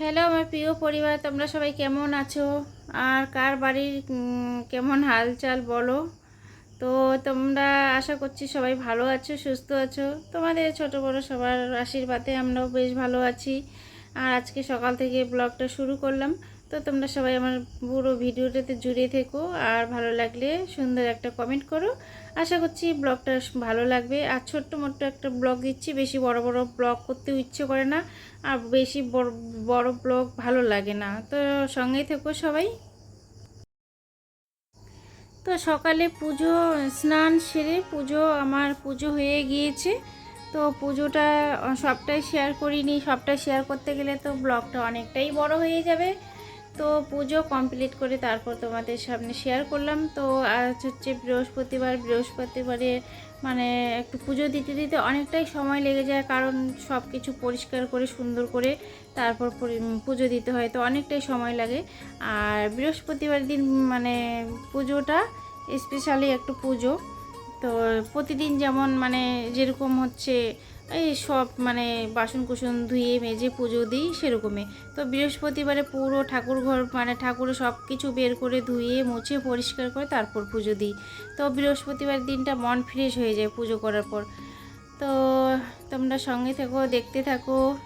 Hello, আমার প্রিয় পরিবার, তোমরা সবাই কেমন আছো? আর কার বাড়ির কেমন হালচাল বলো? তো তোমরা আশা করছি সবাই ভালো আছো, সুস্থ আছো। তোমাদের ছোট বড় সবার আশীর্বাদে আমরাও বেশ ভালো আছি। আর আজকে সকাল থেকে ব্লগটা শুরু করলাম। তো তোমরা সবাই আমার পুরো ভিডিওটাতে জুড়ে থেকো, আর ভালো লাগলে সুন্দর একটা কমেন্ট করো। আশা করছি ব্লগটা ভালো লাগবে। আর ছোট্ট মোট্ট একটা ব্লগ দিচ্ছি, বেশি বড় বড় ব্লগ করতেও ইচ্ছে করে না, আর বেশি বড় বড় ব্লগ ভালো লাগে না। তো সঙ্গেই থেকো সবাই। তো সকালে পুজো, স্নান সেরে পুজো, আমার পুজো হয়ে গিয়েছে। তো পুজোটা সবটাই শেয়ার করিনি। সবটা শেয়ার করতে গেলে তো ব্লগটা অনেকটাই বড় হয়ে যাবে। তো পুজো কমপ্লিট করে তারপর তোমাদের সামনে শেয়ার করলাম। তো আজ হচ্ছে বৃহস্পতিবার, বৃহস্পতিবারে মানে একটু পুজো দিতে দিতে অনেকটাই সময় লেগে যায়, কারণ সব কিছু পরিষ্কার করে, সুন্দর করে তারপর পরি- পুজো দিতে হয়, তো অনেকটাই সময় লাগে। আর বৃহস্পতিবার দিন মানে পুজোটা স্পেশালি একটু পুজো। তো প্রতিদিন যেমন মানে যেরকম হচ্ছে এই সব মানে বাসন কুসন ধুয়ে, মেজে, পুজো দিই সেরকমই। তো বৃহস্পতিবারে পুরো ঠাকুর ঘর মানে ঠাকুরে সব কিছু বের করে ধুয়ে, মুছে, পরিষ্কার করে তারপর পুজো দিই। তো বৃহস্পতিবার দিনটা মন ফ্রেশ হয়ে যায় পুজো করার পর। তো তোমরা সঙ্গে থাকো, দেখতে থাকো।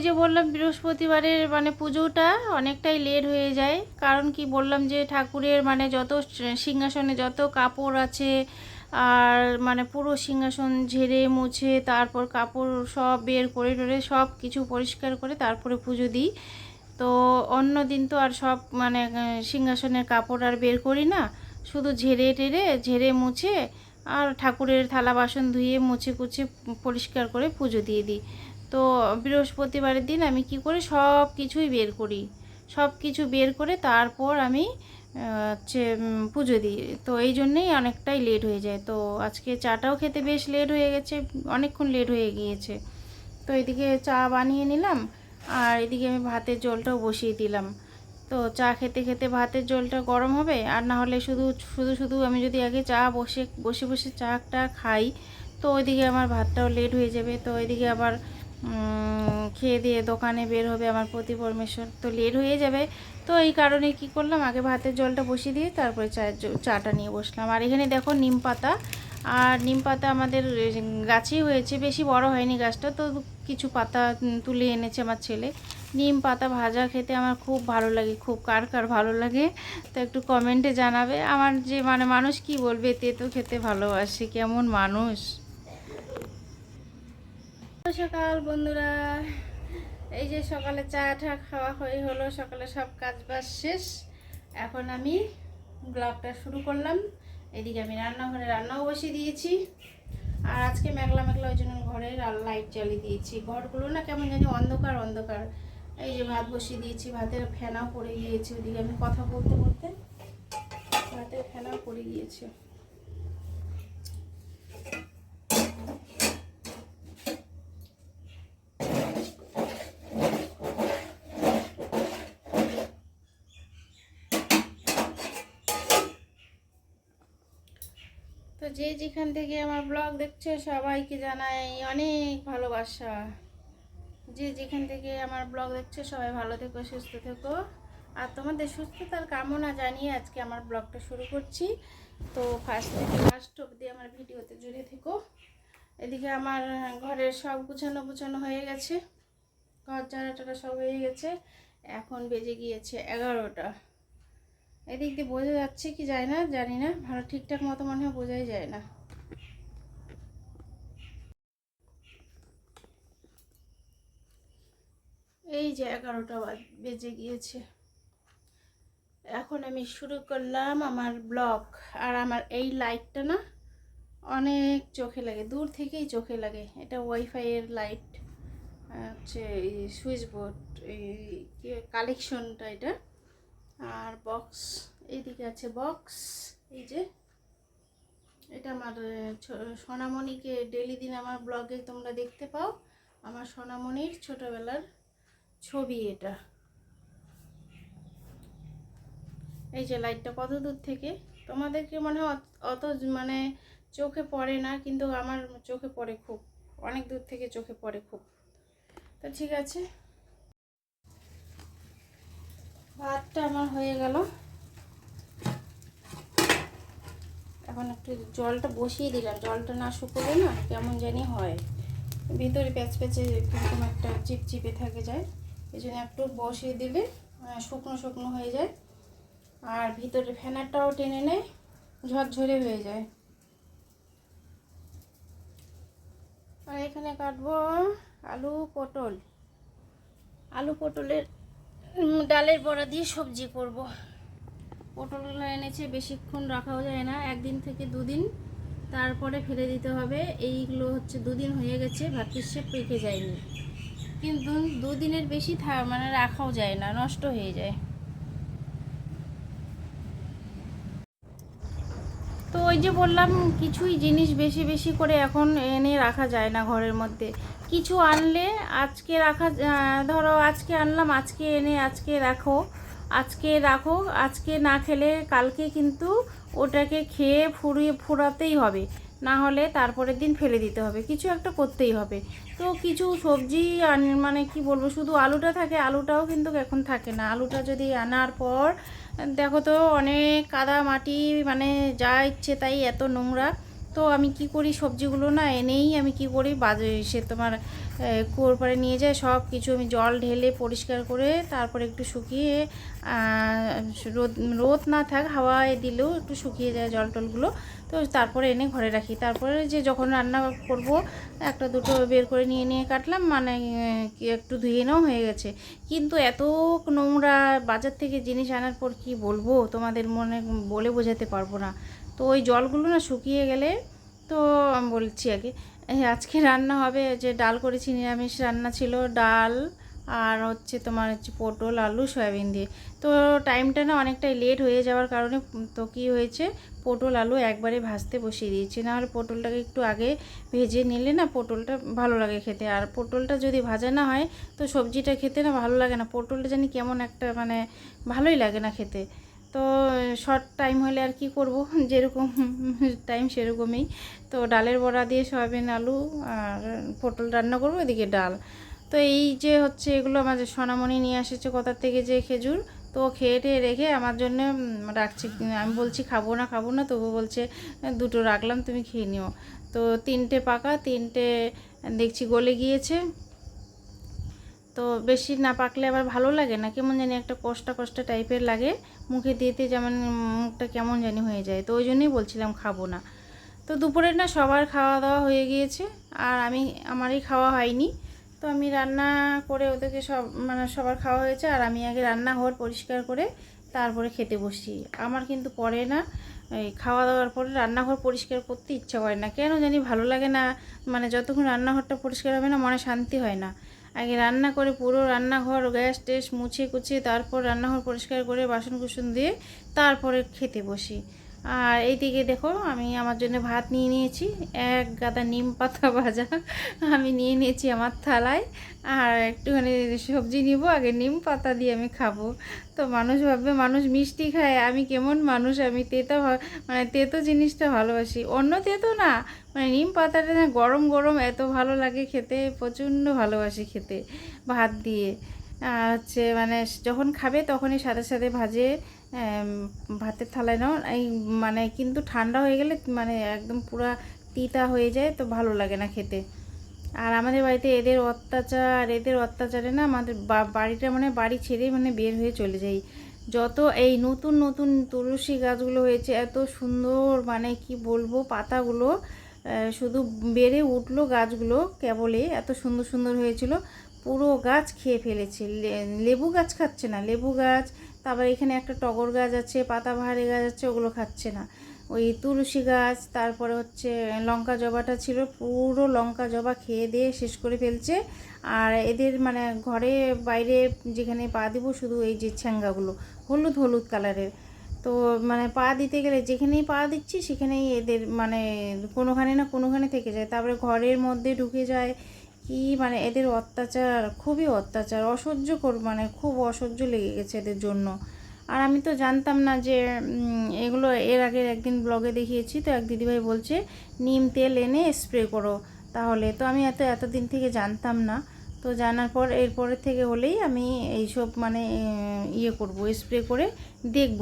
ওই যে বললাম বৃহস্পতিবারের মানে পুজোটা অনেকটাই লেট হয়ে যায়। কারণ কি বললাম যে ঠাকুরের মানে যত সিংহাসনে যত কাপড় আছে, আর মানে পুরো সিংহাসন ঝেড়ে মুছে তারপর কাপড় সব বের করে টরে সব কিছু পরিষ্কার করে তারপরে পুজো দিই। তো অন্য দিন তো আর সব মানে সিংহাসনের কাপড় আর বের করি না। শুধু ঝেড়ে টেরে ঝেড়ে মুছে আর ঠাকুরের থালা বাসন ধুয়ে মুছে কুছে পরিষ্কার করে পুজো দিয়ে দিই। তো বৃহস্পতিবারের দিন আমি কি করি? সব কিছুই বের করি। সব কিছু বের করে তারপর আমি হচ্ছে পুজো দিই। তো এই জন্যেই অনেকটাই লেট হয়ে যায়। তো আজকে চাটাও খেতে বেশ লেট হয়ে গেছে, অনেকক্ষণ লেট হয়ে গিয়েছে। তো এদিকে চা বানিয়ে নিলাম, আর এদিকে আমি ভাতের জলটাও বসিয়ে দিলাম। তো চা খেতে খেতে ভাতের জলটা গরম হবে, আর না হলে শুধু শুধু শুধু আমি যদি আগে চা বসে বসে বসে চাটা খাই, তো ওইদিকে আমার ভাতটাও লেট হয়ে যাবে। তো ওইদিকে আবার খেয়ে দিয়ে দোকানে বের হবে আমার প্রতি পরমেশ্বর তো লেট হয়ে যাবে। তো এই কারণে কি করলাম? আগে ভাতের জলটা বসিয়ে দিয়ে তারপরে জ- চাটা নিয়ে বসলাম। আর এখানে দেখো নিম পাতা। আর নিম পাতা আমাদের গাছেই হয়েছে। বেশি বড় হয়নি গাছটা। তো কিছু পাতা তুলে এনেছে আমার ছেলে। নিম পাতা ভাজা খেতে আমার খুব ভালো লাগে। খুব কার কার ভালো লাগে? তো একটু কমেন্টে জানাবে। আমার যে মানে মানুষ কি বলবে তে তো খেতে ভালোবাসে। কেমন মানুষ? সকাল, বন্ধুরা। এই যে সকালে চা টা খাওয়া হয়ে হলো, সকালে সব কাজ বাজ শেষ। এখন আমি ব্লগটা শুরু করলাম। এদিকে আমি রান্নাঘরে রান্নাও বসিয়ে দিয়েছি। আর আজকে মেঘলা মেঘলা, ওই জন্য ঘরে লাইট জ্বালিয়ে দিয়েছি। ঘরগুলো না কেমন জানি অন্ধকার অন্ধকার। এই যে ভাত বসিয়ে দিয়েছি, ভাতের ফেনাও পড়ে গিয়েছে। ওদিকে আমি কথা বলতে বলতে ভাতের ফেনাও পড়ে গিয়েছে। যে যেখান থেকে আমার ব্লগ দেখছ সবাইকে জানাই অনেক ভালোবাসা। যে যেখান থেকে আমার ব্লগ দেখছ সবাই ভালো থেকো, সুস্থ থেকো। আর তোমাদের সুস্থতার কামনা জানিয়ে আজকে আমার ব্লগটা শুরু করছি। তো ফার্স্ট থেকে লাস্ট অবধি আমার ভিডিওতে জুড়ে থেকো। এদিকে আমার ঘরের সব গুছানো গুছানো হয়ে গেছে। ঘর ঝাড়াটারা সব হয়ে গেছে। এখন বেজে গিয়েছে এগারোটা। এদিক দিয়ে বোঝা যাচ্ছে কি যায় না, জানি না। ভালো ঠিকঠাক মতো মনে হয় বোঝাই যায় না। এই যে এগারোটা বাজ- গিয়েছে। এখন আমি শুরু করলাম আমার ব্লগ। আর আমার এই লাইটটা না অনেক চোখে লাগে, দূর থেকেই চোখে লাগে। এটা ওয়াইফাইয়ের লাইট হচ্ছে সুইচ বোর্ড, এই কালেকশনটা এটা। আর বক্স এইদিকে আছে বক্স এই যে। এটা আমার সোনামণিকে ডেলি দিন আমার ব্লগে তোমরা দেখতে পাও। আমার সোনামণির ছোটবেলার ছবি এটা। এই যে লাইটটা কত দূর থেকে? তোমাদেরকে মনে হয় অত মানে চোখে পড়ে না, কিন্তু আমার চোখে পড়ে খুব। অনেক দূর থেকে চোখে পড়ে খুব। তো ঠিক আছে। ভাতটা আমার হয়ে গেল। এখন একটু জলটা বসিয়ে দিলাম। জলটা না শুকোলে না কেমন জানি হয়। ভিতরে প্যাচ প্যাচে কীরকম একটা চিপচিপে থাকে যায়। এই জন্য একটু বসিয়ে দিলে শুকনো শুকনো হয়ে যায়। আর ভিতরে ফ্যানারটাও টেনে নেয়, ঝরঝরে হয়ে যায়। আর এখানে কাটবো আলু পটল। আলু পটলের ডালের বড়া দিয়ে সবজি করব। পটলগুলো এনেছে, বেশিক্ষণ রাখাও যায় না। একদিন থেকে দুদিন তারপরে ফেলে দিতে হবে। এইগুলো হচ্ছে দুদিন হয়ে গেছে ভাতের সে পেকে যায়নি। কিন্তু দুদিনের বেশি থা মানে রাখাও যায় না, নষ্ট হয়ে যায়। ওই যে বললাম, কিছুই জিনিস বেশি বেশি করে এখন এনে রাখা যায় না ঘরের মধ্যে। কিছু আনলে আজকে রাখা ধরো আজকে আনলাম, আজকে এনে আজকে রাখো আজকে রাখো, আজকে না খেলে কালকে কিন্তু ওটাকে খেয়ে ফুরিয়ে ফুরাতেই হবে। না হলে তারপরের দিন ফেলে দিতে হবে, কিছু একটা করতেই হবে। তো কিছু সবজি মানে কি বলব, শুধু আলুটা থাকে, আলুটাও কিন্তু এখন থাকে না। আলুটা যদি আনার পর দেখো তো, অনেক কাদা মাটি মানে যা ইচ্ছে তাই, এত নোংরা। তো আমি কি করি সবজিগুলো না এনেই আমি কি করি, বাজে সে তোমার কুয়োর পাড়ে নিয়ে যায় সব কিছু আমি জল ঢেলে পরিষ্কার করে তারপরে একটু শুকিয়ে রোদ রোদ না থাক, হাওয়ায় দিলেও একটু শুকিয়ে যায় জল টলগুলো। তো তারপরে এনে ঘরে রাখি। তারপরে যে যখন রান্না করব, একটা দুটো বের করে নিয়ে নিয়ে কাটলাম মানে একটু ধুয়ে নেওয়া হয়ে গেছে। কিন্তু এত নোংরা বাজার থেকে জিনিস আনার পর কি বলব? তোমাদের মনে বলে বোঝাতে পারব না। তো ওই জলগুলো না শুকিয়ে গেলে তো বলছি আগে আজকে রান্না হবে যে ডাল করেছি, নিরামিষ রান্না ছিল ডাল আর হচ্ছে তোমার হচ্ছে পটল, আলু, সয়াবিন দিয়ে। তো টাইমটা না অনেকটাই লেট হয়ে যাওয়ার কারণে তো কি হয়েছে, পটল, আলু একবারে ভাজতে বসিয়ে দিয়েছি। নাহলে পটলটাকে একটু আগে ভেজে নিলে না পটলটা ভালো লাগে খেতে। আর পটলটা যদি ভাজা না হয়, তো সবজিটা খেতে না ভালো লাগে না। পটলটা জানি কেমন একটা মানে ভালোই লাগে না খেতে। তো শর্ট টাইম হলে আর কি করব? যেরকম টাইম সেরকমই। তো ডালের বড়া দিয়ে সয়াবিন, আলু আর পটল রান্না করব, এদিকে ডাল। তো এই যে হচ্ছে এগুলো আমাদের সোনামণি নিয়ে এসেছে কোথার থেকে যে খেজুর, তো খেয়ে টেয়ে রেখে আমার জন্য রাখছি। আমি বলছি, খাব না খাব না। তবু বলছে, দুটো রাখলাম, তুমি খেয়ে নিও। তো তিনটে পাকা, তিনটে দেখছি গলে গিয়েছে। তো বেশি না পাকলে আবার ভালো লাগে না? কেমন জানি একটা কষ্টা কষ্টা টাইপের লাগে। মুখে দিতে যেমন মুখটা কেমন জানি হয়ে যায়। তো ওই জন্যই বলছিলাম খাব না। তো দুপুরে না সবার খাওয়া দাওয়া হয়ে গিয়েছে। আর আমি, আমারই খাওয়া হয়নি। তো আমি রান্না করে ওদেরকে সব মানে সবার খাওয়া হয়েছে। আর আমি আগে রান্নাঘর পরিষ্কার করে তারপরে খেতে বসি। আমার কিন্তু পরে না এই খাওয়া দাওয়ার পরে রান্নাঘর পরিষ্কার করতে ইচ্ছা করে না। কেন জানি ভালো লাগে না। মানে যতক্ষণ রান্নাঘরটা পরিষ্কার হবে না, মনে শান্তি হয় না। আগে রান্না করে পুরো রান্নাঘর, গ্যাস টেস মুছে কুচিয়ে তারপর রান্নাঘর পরিষ্কার করে বাসন কুসন দিয়ে তারপরে খেতে বসি। আর এইদিকে দেখো, আমি আমার জন্য ভাত নিয়ে নিয়েছি। এক গাদা নিম পাতা ভাজা আমি নিয়ে নিয়েছি আমার থালায়। আর একটুখানি সবজি নিব, আগে নিম পাতা দিয়ে আমি খাব। তো মানুষ ভাববে, মানুষ মিষ্টি খায়, আমি কেমন মানুষ? আমি তেতো মানে তেতো জিনিসটা ভালোবাসি। অন্য তেতো না মানে নিম পাতাটা না গরম গরম এত ভালো লাগে খেতে, প্রচণ্ড ভালোবাসি খেতে ভাত দিয়ে। আর হচ্ছে মানে যখন খাবে তখনই সাথে সাথে ভাজে। ভাতের থালায় নাও। এই মানে কিন্তু ঠান্ডা হয়ে গেলে মানে একদম পুরা তিতা হয়ে যায়, তো ভালো লাগে না খেতে। আর আমাদের বাড়িতে এদের অত্যাচার, এদের অত্যাচারে না আমাদের বাড়িটা মানে বাড়ি ছেড়ে মানে বের হয়ে চলে যাই যত এই নতুন নতুন তুলসী গাছগুলো হয়েছে, এত সুন্দর মানে কি বলব পাতাগুলো শুধু বেড়ে উঠল গাছগুলো কেবলে, এত সুন্দর সুন্দর হয়েছিল। পুরো গাছ খেয়ে ফেলেছে। লেবু গাছ খাচ্ছে না, লেবু গাছ তারপর এখানে একটা টগর গাছ আছে, পাতাবাহারি গাছ আছে, ওগুলো খাচ্ছে না। ওই তুলসী গাছ, তারপরে হচ্ছে লঙ্কা জবাটা ছিল, পুরো লঙ্কা জবা খেয়ে দিয়ে শেষ করে ফেলছে। আর এদের মানে ঘরে বাইরে যেখানে পা দিব শুধু এই যে ছ্যাঙ্গাগুলো, হলুদ হলুদ কালারের। তো মানে পা দিতে গেলে যেখানেই পা দিচ্ছি সেখানেই এদের মানে কোনোখানে না কোনোখানে থেকে যায়। তারপরে ঘরের মধ্যে ঢুকে যায় কি মানে এদের অত্যাচার, খুবই অত্যাচার, অসহ্য কর মানে খুব অসহ্য লেগে গেছে এদের জন্য। আর আমি তো জানতাম না যে এগুলো এর আগের একদিন ব্লগে দেখিয়েছি, তো এক দিদিভাই বলছে, নিম তেল এনে স্প্রে করো তাহলে। তো আমি এত এতদিন থেকে জানতাম না। তো জানার পর এরপরের থেকে হলেই আমি এইসব মানে ইয়ে করব স্প্রে করে দেখব।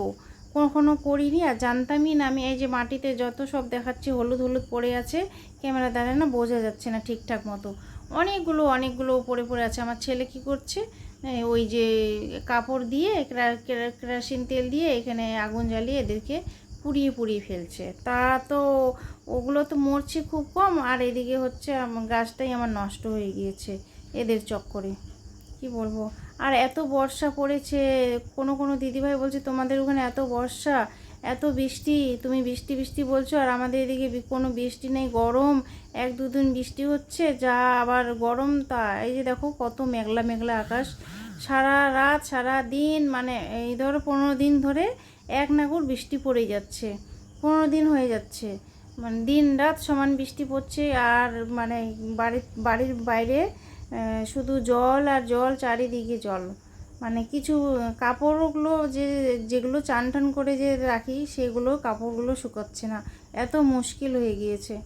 কখনো করিনি আর জানতামই না আমি, এই যে মাটিতে যত সব দেখাচ্ছি, হলুদ হলুদ পড়ে আছে, ক্যামেরা দ্বারা না বোঝা যাচ্ছে না ঠিকঠাক মতো। অনেকগুলো অনেকগুলো পড়ে পড়ে আছে। আমার ছেলে কি করছে? ওই যে কাপড় দিয়ে কেরা- কেরা- কেরোসিন তেল দিয়ে এখানে আগুন জ্বালিয়ে এদেরকে পুড়িয়ে পুড়িয়ে ফেলছে। তা তো ওগুলো তো মরছে খুব কম, আর এদিকে হচ্ছে গাছটাই আমার নষ্ট হয়ে গিয়েছে এদের চক্করে। কি বলব? আর এত বর্ষা পড়েছে, কোনো কোনো দিদিভাই বলছে, তোমাদের ওখানে এত বর্ষা এত বৃষ্টি, তুমি বৃষ্টি বৃষ্টি বলছো, আর আমাদের এদিকে কোনো বৃষ্টি নেই, গরম। এক দুদিন বৃষ্টি হচ্ছে, যা আবার গরম তা। এই যে দেখো কত মেঘলা মেঘলা আকাশ। সারা রাত, সারা দিন মানে এই ধরো পনেরো দিন ধরে এক নাগুর বৃষ্টি পড়ে যাচ্ছে। পনেরো দিন হয়ে যাচ্ছে। মানে দিন রাত সমান বৃষ্টি পড়ছে, আর মানে বাড়ির বাড়ির বাইরে শুধু জল আর জল, চারিদিকে জল। মানে কিছু, কাপড়গুলো যে, যেগুলো চান টান করে যে রাখি, সেগুলো কাপড়গুলো শুকাচ্ছে না। এত মুশকিল হয়ে গিয়েছে।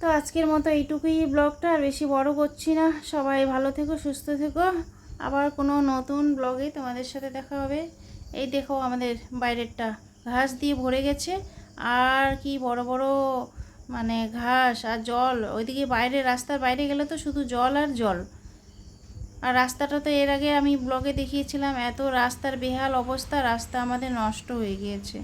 তো আজকের মতো এইটুকুই ব্লগটা, আর বেশি বড় করছি না। সবাই ভালো থেকো, সুস্থ থেকো। আবার কোনো নতুন ব্লগে তোমাদের সাথে দেখা হবে। এই দেখো আমাদের বাইরেরটা। ঘাস দিয়ে ভরে গেছে। আর কি বড় বড় মানে ঘাস আর জল। ওইদিকে বাইরে, রাস্তার বাইরে গেলে তো শুধু জল আর জল। আর রাস্তাটা তো এর আগে আমি ব্লগে দেখিয়েছিলাম, এত রাস্তার বেহাল অবস্থা, রাস্তা আমাদের নষ্ট হয়ে গিয়েছে।